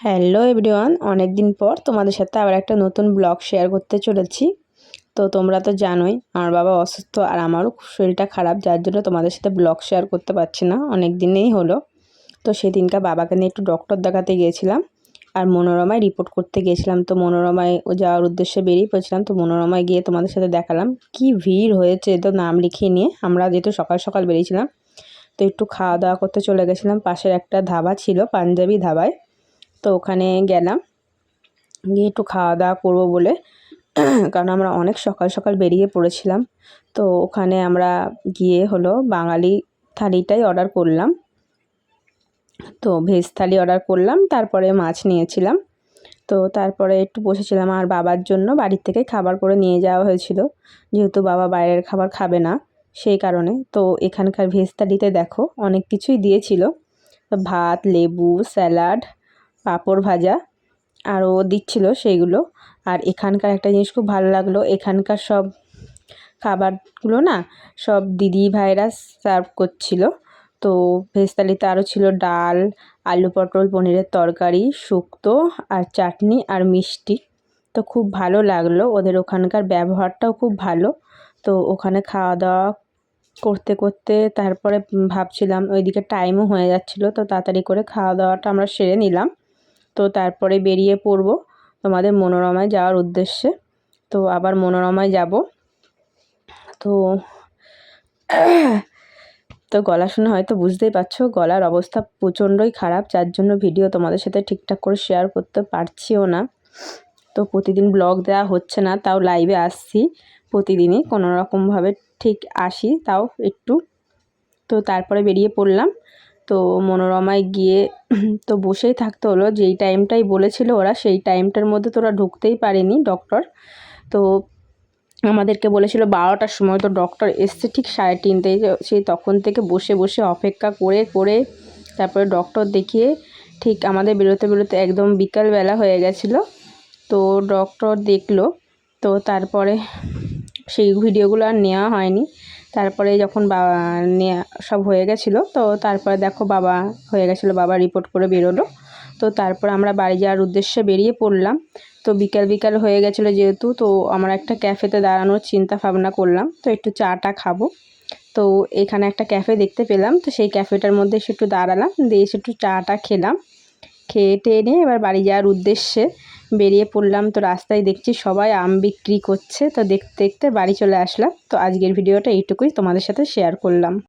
Hello everyone অনেক দিন পর তোমাদের সাথে আবার একটা নতুন ব্লগ শেয়ার করতে চলেছি। তো তোমরা তো জানোই, আমার বাবা অসুস্থ আর আমারও শরীরটা খারাপ, যার জন্য তোমাদের সাথে ব্লগ শেয়ার করতে পারছি না। অনেক দিনেই হলো। তো সেদিনকা বাবাকে নিয়ে একটু ডক্টর দেখাতে গিয়েছিলাম আর মনোরমায় রিপোর্ট করতে গিয়েছিলাম। তো মনোরমায় ও যাওয়ার উদ্দেশ্যে বেরিয়ে পড়েছিলাম। তো মনোরমায় গিয়ে তোমাদের সাথে দেখালাম কি ভিড় হয়েছে তো নাম লিখিয়ে নিয়ে। আমরা যেহেতু সকাল সকাল বেরিয়েছিলাম, তো একটু খাওয়া দাওয়া করতে চলে গেছিলাম। পাশের একটা ধাবা ছিল, পাঞ্জাবি ধাবায়। তো ওখানে গেলাম। গিয়ে একটু খাওয়া দাওয়া করব বলে। কারণ আমরা অনেক সকাল সকাল বেরিয়ে পড়েছিলাম। তো ওখানে আমরা গিয়ে হলো বাঙালি থালিটাই অর্ডার করলাম। তো ভেজ থালি অর্ডার করলাম, তারপরে মাছ নিয়েছিলাম। তো তারপরে একটু বসেছিলাম আর বাবার জন্য, বাড়ির থেকে খাবার করে নিয়ে যাওয়া হয়েছিল। যেহেতু বাবা বাইরের খাবার খাবে না, সেই কারণে। তো এখানকার ভেজ থালিতে দেখো অনেক কিছুই দিয়েছিল। ভাত, লেবু, স্যালাড পাঁপড় ভাজা আরও দিচ্ছিল সেইগুলো। আর এখানকার একটা জিনিস খুব ভালো লাগল, এখানকার সব খাবারগুলো না সব দিদি ভাইরা সার্ভ করছিল। তো ভেজ আরও ছিল ডাল, আলু পটল, পনিরের তরকারি, শুক্তো আর চাটনি আর মিষ্টি। তো খুব ভালো লাগল, ওদের ওখানকার ব্যবহারটাও খুব ভালো। তো ওখানে খাওয়া দাওয়া করতে করতে তারপরে ভাবছিলাম ওইদিকে টাইমও হয়ে যাচ্ছিল, তো তাড়াতাড়ি করে খাওয়া দাওয়াটা আমরা সেরে নিলাম। তো তারপরে বেরিয়ে পড়ব তোমাদের মনোরমায় যাওয়ার উদ্দেশ্যে। তো আবার মনোরমায় যাব। তো তো গলা শুনে হয়তো বুঝতেই পারছ, গলার অবস্থা প্রচণ্ডই খারাপ, যার জন্য ভিডিও তোমাদের সাথে ঠিকঠাক করে শেয়ার করতে পারছিও না। তো প্রতিদিন ব্লগ দেওয়া হচ্ছে না, তাও লাইভে আসছি প্রতিদিনই কোনো রকমভাবে ঠিক আসি তাও একটু। তো তারপরে বেরিয়ে পড়লাম। তো মনোরমায় গিয়ে তো বসেই থাকতে হলো। যেই টাইমটাই বলেছিল ওরা, সেই টাইমটার মধ্যে তো ওরা ঢুকতেই পারেনি ডক্টর তো আমাদেরকে বলেছিল বারোটার সময়, তো ডক্টর এসছে ঠিক সাড়ে তিনটে সেই তখন থেকে বসে বসে অপেক্ষা করে করে তারপরে ডক্টর দেখিয়ে ঠিক আমাদের বেরোতে বেরোতে একদম বিকালবেলা হয়ে গেছিল। তো ডক্টর দেখল, তো তারপরে সেই ভিডিওগুলো আর নেওয়া হয়নি। তারপরে যখন বাবা সব হয়ে গেছিল, তো তারপরে দেখো বাবা হয়ে গেছিল, বাবা রিপোর্ট করে বেরোলো। তো তারপর আমরা বাড়ি যাওয়ার উদ্দেশ্যে বেরিয়ে পড়লাম। তো বিকাল বিকাল হয়ে গেছিল যেহেতু, তো আমরা একটা ক্যাফেতে দাঁড়ানোর চিন্তা ভাবনা করলাম। তো একটু চাটা খাব। তো এখানে একটা ক্যাফে দেখতে পেলাম। তো সেই ক্যাফেটার মধ্যে এসে একটু দাঁড়ালাম। দিয়ে এসে একটু চাটা খেলাম। খেয়ে টেয়ে নিয়ে এবার বাড়ি যাওয়ার উদ্দেশ্যে বেরিয়ে পড়লাম তো রাস্তায় দেখছি সবাই আম বিক্রি করছে। তো দেখতে দেখতে বাড়ি চলে আসলাম। তো আজকের ভিডিওটা এইটুকুই। তোমাদের সাথে শেয়ার করলাম।